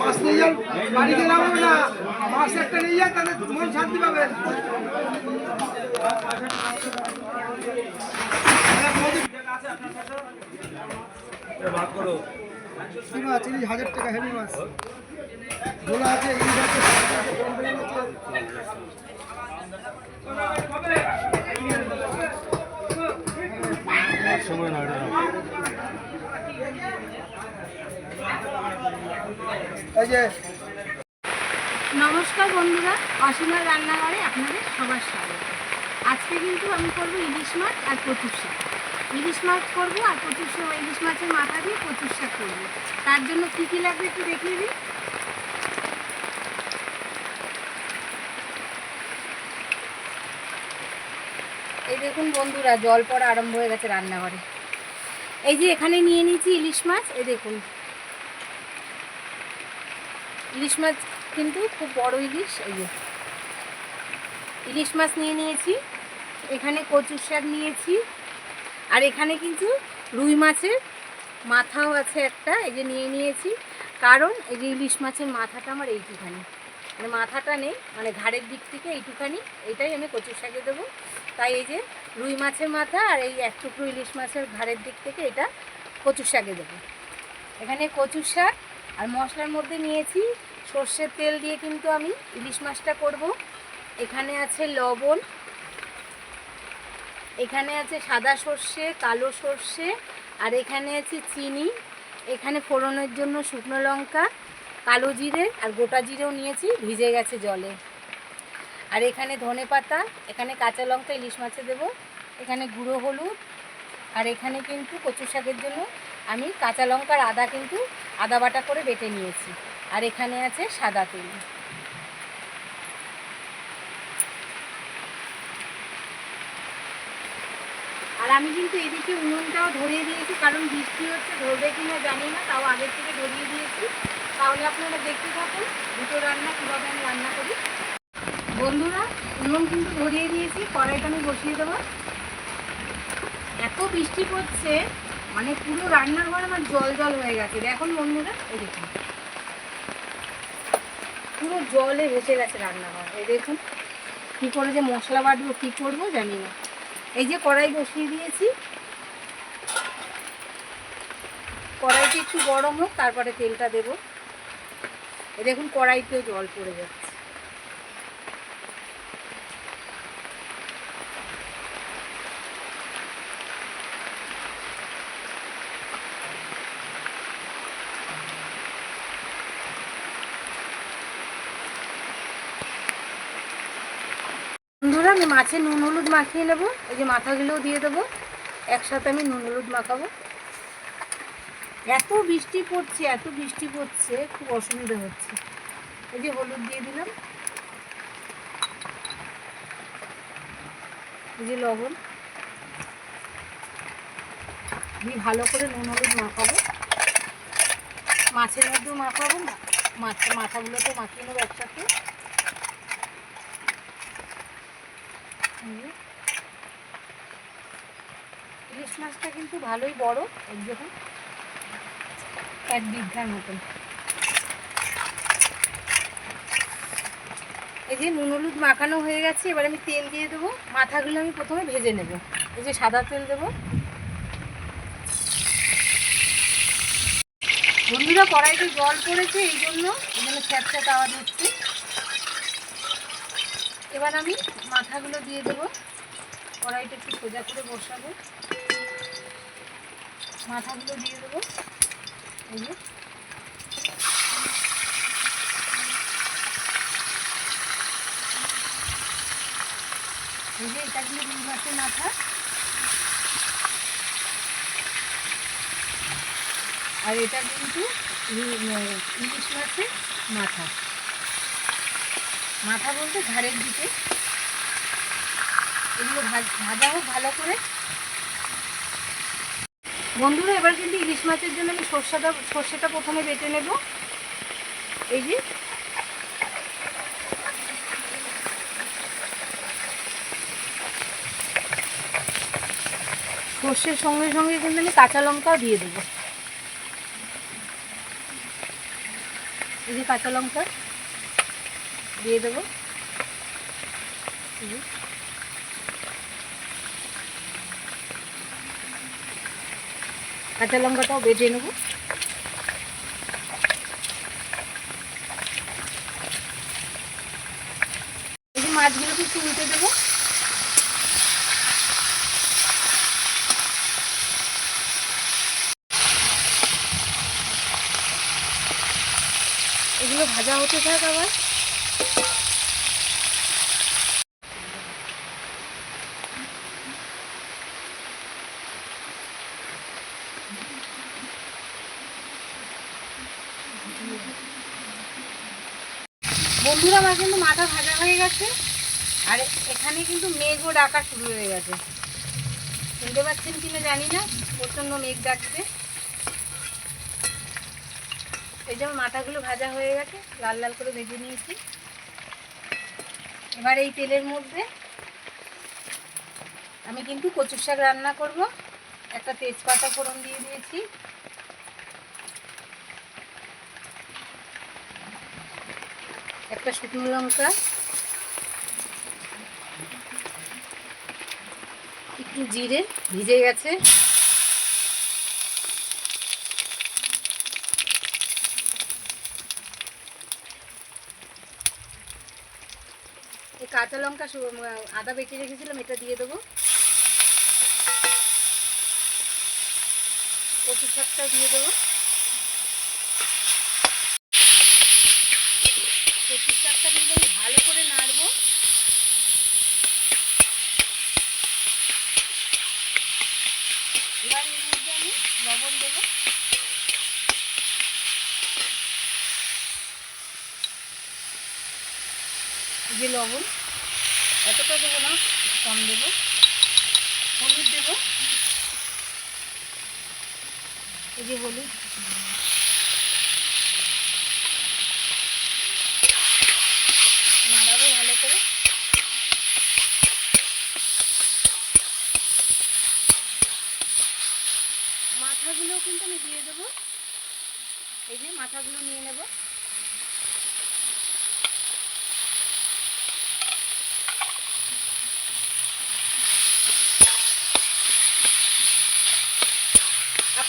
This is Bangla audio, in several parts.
মাছ নিয়ে যান বাড়িতে নামাবো না মাছ একটা নিয়ে যান তাহলে মন শান্তি পাবেন হাজার টাকা হেভি মাছ ভোলা কমপ্লেন আছে এই যে নমস্কার বন্ধুরা, অসীমার রান্নাঘরে আপনাদের সবার স্বাগত। আজকে কিন্তু আমি করব ইলিশ মাছ আর কচুর শাক। ইলিশ মাছ করব আর কচুর শাক, ইলিশ মাছের মাথা দিয়ে কচুর শাক করব। তার জন্য কী কী লাগবে একটু দেখিয়ে দিই। এই দেখুন বন্ধুরা, জল পড়া আরম্ভ হয়ে গেছে রান্নাঘরে। এই যে এখানে নিয়ে নিয়েছি ইলিশ মাছ, এই দেখুন। ইলিশ মাছ কিন্তু খুব বড় ইলিশ, এই ইলিশ মাছ নিয়ে নিয়েছি, এখানে কচুর শাক নিয়েছি, আর এখানে কিন্তু রুই মাছের মাথাও আছে একটা, এই যে নিয়ে নিয়েছি। কারণ এই যে ইলিশ মাছের মাথাটা আমার এইটুখানি। মানে মাথাটা নেই মানে ঘাড়ের দিক থেকে এইটুখানি, এটাই আমি কচুর শাকে দেবো। তাই এই যে রুই মাছের মাথা আর এই এক টুকরো ইলিশ মাছের ঘাড়ের দিক থেকে এটা কচুর শাকে দেবো। এখানে কচুর শাক আর মশলার মধ্যে নিয়েছি সর্ষের তেল দিয়ে কিন্তু আমি ইলিশ মাছটা করব। এখানে আছে লবণ। এখানে আছে সাদা সর্ষে, কালো সর্ষে, আর এখানে আছে চিনি। এখানে ফোড়নের জন্য শুকনো লঙ্কা, কালো জিরে, আর গোটা জিরেও নিয়েছি, ভিজে গেছে জলে। আর এখানে ধনে পাতা, এখানে কাঁচা লঙ্কা ইলিশ মাছে দেবো। এখানে গুঁড়ো হলুদ, আর এখানে কিন্তু কচু শাকের জন্য আমি কাঁচা লঙ্কার আদা কিন্তু আদা বাটা করে বেটে নিয়েছি। আর এখানে আছে সাদা তেল। আর আমি কিন্তু এদিকে উনুনটাও ধরিয়ে দিয়েছি, কারণ বৃষ্টি হচ্ছে, ধরবে কি না জানি না, তাও আগের থেকে ধরিয়ে দিয়েছি। তাহলে আপনারা দেখতে থাকুন, দুটো রান্না কীভাবে আমি রান্না করি। বন্ধুরা, উনুন কিন্তু ধরিয়ে দিয়েছি, কড়াইটা আমি বসিয়ে দেবো। এত বৃষ্টি পড়ছে মানে পুরো রান্নার ঘর আমার জল জল হয়ে গেছে। দেখুন বন্ধুরা দেখুন। পুরো জলে ভেসে গেছে রান্নাঘর। এই দেখুন, কী করে যে মশলা বাটবো, কী করব জানি না। এই যে কড়াই বসিয়ে দিয়েছি। কড়াইটি একটু গরম হোক, তারপরে তেলটা দেবো। দেখুন, কড়াইতেও জল পড়ে যাচ্ছে বন্ধুরা আমি মাছে নুন হলুদ মাখিয়ে নেব। এই যে মাথাগুলোও দিয়ে দেবো। একসাথে আমি নুন হলুদ মাখাবো। এত বৃষ্টি পড়ছে, এত বৃষ্টি পড়ছে, খুব অসুবিধা হচ্ছে। এই যে হলুদ দিয়ে দিলাম। এই যে লবণ। দিয়ে ভালো করে নুন হলুদ মাখাবো। মাছের মধ্যেও মাখাবো, মাছ মাথাগুলোতে মাখিয়ে নেব একসাথে। ইলিশ মাছটা কিন্তু ভালোই বড়, এই দেখুন। এক বিঘার মতন। এই যে নুন হলুদ মাখানো হয়ে গেছে, এবার আমি তেল দিয়ে দেবো। মাথাগুলো আমি প্রথমে ভেজে নেব। এই যে সাদা তেল দেবো। বন্ধুরা, কড়াইতে জল পড়েছে, এই জন্য জন্য ছ্যাঁচা আওয়াজ হচ্ছে। এবার আমি মাথাগুলো দিয়ে দেবো। কড়াইটা একটু সোজা করে বসাবো। মাথাগুলো দিয়ে দেবো। এই যে। এই যে এটা কিন্তু রুই মাথা। আর এটা কিন্তু ইলিশ মাছের মাথা। মাথা বলতে ঘাড়ের দিকে। এগুলো ভাজ- হোক ভালো করে। বন্ধুরা, এবার কিন্তু ইলিশ মাছের জন্য আমি সর্ষেটা সর্ষেটা প্রথমে বেটে নেব। এই যে। সর্ষের সঙ্গে সঙ্গে কিন্তু আমি কাঁচা লঙ্কাও দিয়ে দেবো। এই যে কাঁচা লঙ্কা দিয়ে দেবো এই যে। কাঁচা লঙ্কাটাও বেটে নেব। এই যে মাছগুলোকে একটু উল্টে দেবো। এগুলো ভাজা হতে থাক আবার বন্ধুরা আমার কিন্তু মাথা ভাজা হয়ে গেছে। আর এখানে কিন্তু মেঘও ডাকা শুরু হয়ে গেছে। শুনতে পাচ্ছেন কিনা জানি না, প্রচণ্ড মেঘ ডাকছে। এই যেমন মাথাগুলো ভাজা হয়ে গেছে, লাল লাল করে ভেজে নিয়েছি। এবার এই তেলের মধ্যে আমি কিন্তু কচুর শাক রান্না করব। একটা তেজপাতা ফোড়ন দিয়ে দিয়েছি। একটা শুকনো লঙ্কা। একটু জিরে, ভিজে গেছে। কাঁচা লঙ্কা আদা বেটে রেখেছিলাম, এটা দিয়ে দেবো। কচু শাকটা দিয়ে দেবো কচু শাকটা কিন্তু আমি ভালো করে নাড়বো এবার এর মধ্যে আমি লবণ দেবো এই যে লবণ, এতটা দেবো না কম দেবো। হলুদ দেবো। এই যে হলুদ। ভালো করে। মাথাগুলো কিন্তু আমি দিয়ে দেবো। এই যে মাথাগুলো নিয়ে নেব।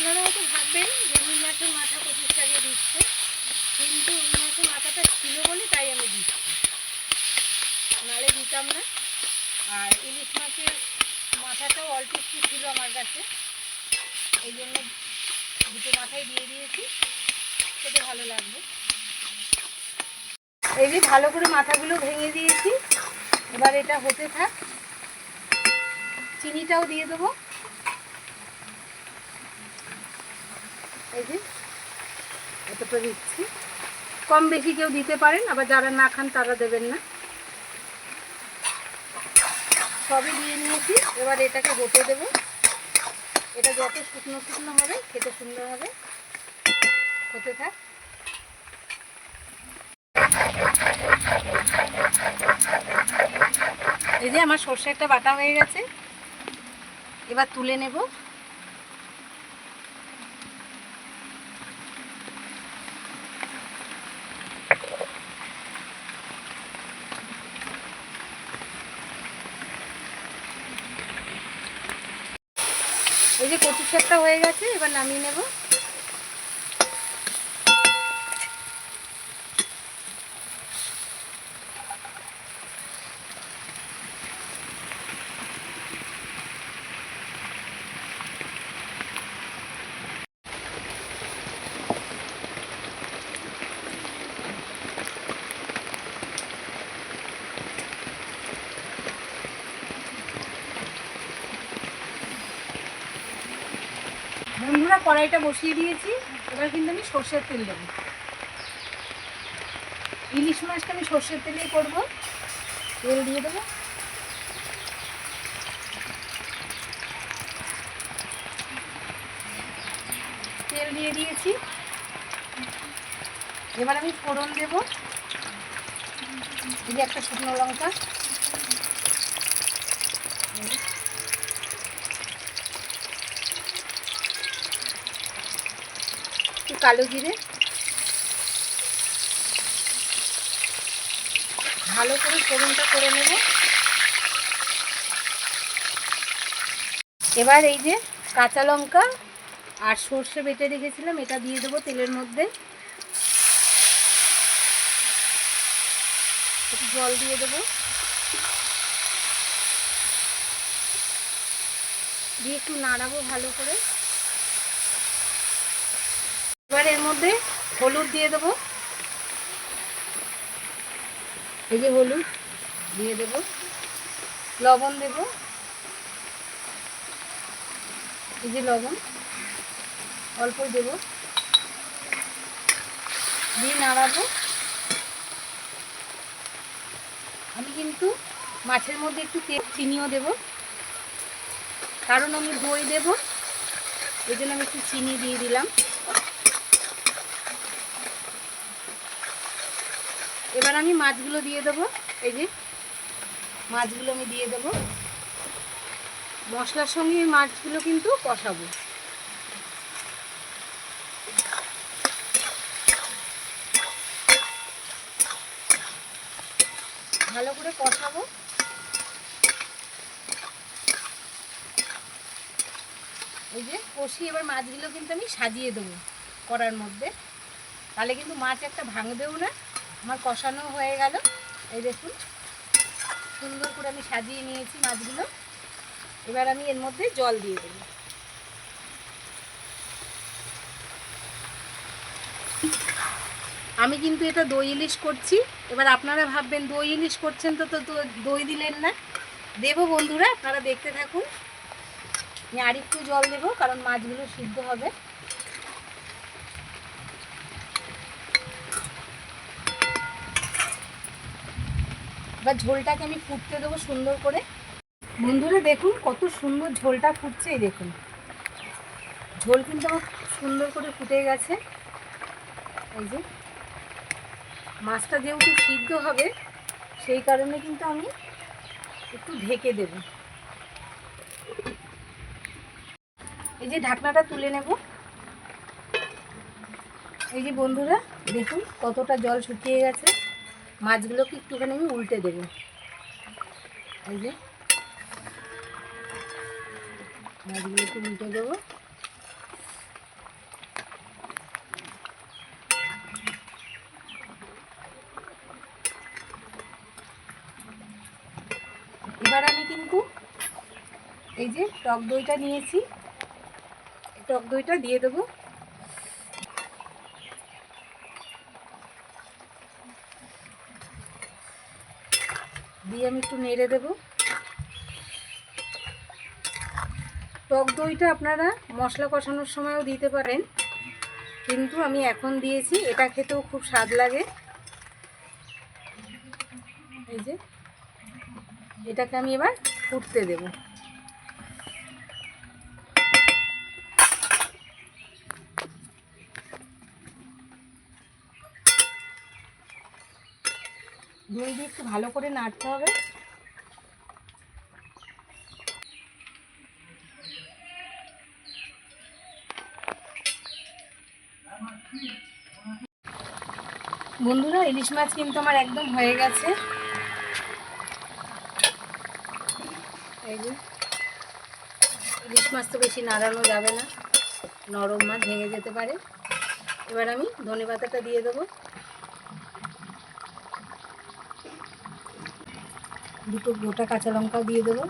আপনারা হয়তো ভাববেন যে রুই মাছের মাথা পঁচিশ টাকা দিচ্ছে। কিন্তু রুই মাছের মাথাটা ছিল বলে তাই আমি দিচ্ছি। নাহলে দিতাম না। আর ইলিশ মাছের মাথাটাও অল্প একটু ছিল আমার কাছে। এই জন্য দুটো মাথায় দিয়ে দিয়েছি। সেটা ভালো লাগবে। এই যে ভালো করে মাথাগুলো ভেঙে দিয়েছি। এবার এটা হতে থাক। চিনিটাও দিয়ে দেবো। দিচ্ছি। কম বেশি কেউ দিতে পারেন, আবার যারা না খান তারা দেবেন না। সবই দিয়ে নিয়েছি, এবার এটাকে হতে দেবো। এটা যত শুকনো শুকনো হবে, খেতে সুন্দর হবে। হতে থাক। এই যে আমার সর্ষে একটা বাটা হয়ে গেছে, এবার তুলে নেব। এই যে কচু শাকটা হয়ে গেছে এবার নামিয়ে নেব বন্ধুরা কড়াইটা বসিয়ে দিয়েছি। এবার কিন্তু আমি সর্ষের তেল দেবো। ইলিশ মাছটা আমি সর্ষের তেলেই করব। তেল দিয়ে দেবো। তেল দিয়ে দিয়েছি। এবার আমি ফোড়ন দেবো। এই একটা শুকনো লঙ্কা। কালো জিরে। ভালো করে ফোড়নটা করে নেব। এবার এই যে কাঁচা লঙ্কা আর সর্ষে বেটে রেখেছিলাম, এটা দিয়ে দেবো তেলের মধ্যে। একটু জল দিয়ে দেবো। দিয়ে একটু নাড়াবো ভালো করে। এবার এর মধ্যে হলুদ দিয়ে দেবো। এই যে হলুদ দিয়ে দেব। লবণ দেব। এই যে লবণ অল্প দেব। দিয়ে নাড়াবো। আমি কিন্তু মাছের মধ্যে একটু তেল, চিনিও দেব। কারণ আমি দই দেব। এই জন্য আমি একটু চিনি দিয়ে দিলাম। এবার আমি মাছগুলো দিয়ে দেবো। এই যে, মাছগুলো আমি দিয়ে দেবো। মশলার সঙ্গে মাছগুলো কিন্তু কষাবো। ভালো করে কষাবো। এই যে কষি এবার মাছগুলো কিন্তু আমি সাজিয়ে দেবো কড়ার মধ্যে। তাহলে কিন্তু মাছ একটা ভাঙবেও না। আমার কষানো হয়ে গেল। এই দেখুন, সুন্দর করে আমি সাজিয়ে নিয়েছি মাছগুলো। এবার আমি এর মধ্যে জল দিয়ে দেবো। আমি কিন্তু এটা দই ইলিশ করছি। এবার আপনারা ভাববেন, দই ইলিশ করছেন তো তো দই দিলেন না। দেবো বন্ধুরা, আপনারা দেখতে থাকুন। আমি আরেকটু জল দেবো, কারণ মাছগুলো সিদ্ধ হবে। এবার ঝোলটাকে আমি ফুটতে দেবো সুন্দর করে। বন্ধুরা, দেখুন কত সুন্দর ঝোলটা ফুটছে, এই দেখুন। ঝোল কিন্তু আমার সুন্দর করে ফুটে গেছে। এই যে, মাছটা যেহেতু সিদ্ধ হবে, সেই কারণে কিন্তু আমি একটু ঢেকে দেব। এই যে ঢাকনাটা তুলে নেব। এই যে বন্ধুরা, দেখুন কতটা জল শুকিয়ে গেছে। মাছগুলোকে একটুখানি আমি উল্টে দেবো। এই যে। মাছগুলোকে উল্টে দেবো। এবার আমি কিন্তু এই যে টক দইটা নিয়েছি। টক দইটা দিয়ে দেবো। দিয়ে আমি একটু নেড়ে দেব। টক দইটা আপনারা মশলা কষানোর সময়ও দিতে পারেন, কিন্তু আমি এখন দিয়েছি, এটা খেতেও খুব স্বাদ লাগে। এই যে, এটাকে আমি এবার ফুটতে দেব। দই দিয়ে একটু ভালো করে নাড়তে হবে। বন্ধুরা, ইলিশ মাছ কিন্তু আমার একদম হয়ে গেছে। ইলিশ মাছ তো বেশি নাড়ানো যাবে না। নরম মাছ ভেঙে যেতে পারে। এবার আমি ধনে পাতাটা দিয়ে দেবো। দুটো গোটা কাঁচা লঙ্কাও দিয়ে দেবো।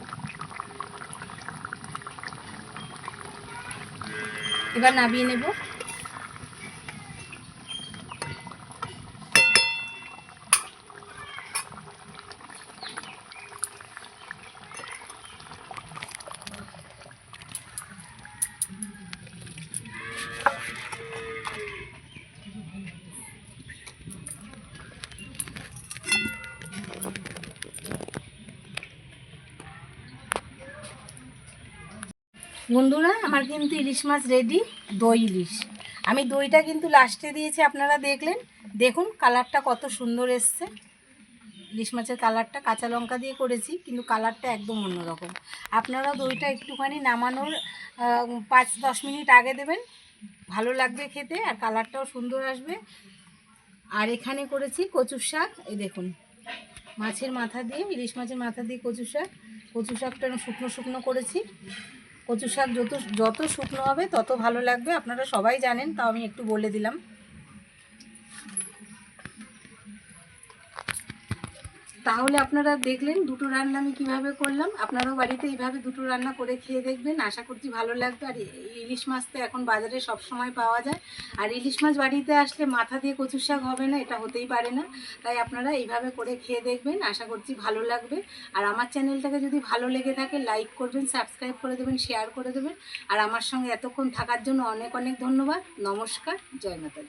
এবার নামিয়ে নেব। বন্ধুরা, আমার কিন্তু ইলিশ মাছ রেডি দই ইলিশ। আমি দইটা কিন্তু লাস্টে দিয়েছি, আপনারা দেখলেন। দেখুন কালারটা কত সুন্দর এসছে। ইলিশ মাছের কালারটা কাঁচা লঙ্কা দিয়ে করেছি, কিন্তু কালারটা একদম অন্যরকম। আপনারা দইটা একটুখানি নামানোর পাঁচ দশ মিনিট আগে দেবেন। ভালো লাগবে খেতে, আর কালারটাও সুন্দর আসবে। আর এখানে করেছি কচুর শাক। এই দেখুন, মাছের মাথা দিয়ে, ইলিশ মাছের মাথা দিয়ে কচু শাক। কচু শাকটা শুকনো শুকনো করেছি। কচু শাক যত যত শুকনো হবে তত ভালো লাগবে। আপনারা সবাই জানেন, তাও আমি একটু বলে দিলাম। তাহলে আপনারা দেখলেন দুটো রান্না আমি কীভাবে করলাম। আপনারাও বাড়িতে এইভাবে দুটো রান্না করে খেয়ে দেখবেন। আশা করছি ভালো লাগবে। আর ইলিশ মাছ তো এখন বাজারে সব সময় পাওয়া যায়। আর ইলিশ মাছ বাড়িতে আসলে মাথা দিয়ে কচুর শাক হবে না, এটা হতেই পারে না। তাই আপনারা এইভাবে করে খেয়ে দেখবেন। আশা করছি ভালো লাগবে। আর আমার চ্যানেলটাকে যদি ভালো লেগে থাকে, লাইক করবেন, সাবস্ক্রাইব করে দেবেন, শেয়ার করে দেবেন। আর আমার সঙ্গে এতক্ষণ থাকার জন্য অনেক অনেক ধন্যবাদ। নমস্কার। জয় মাতা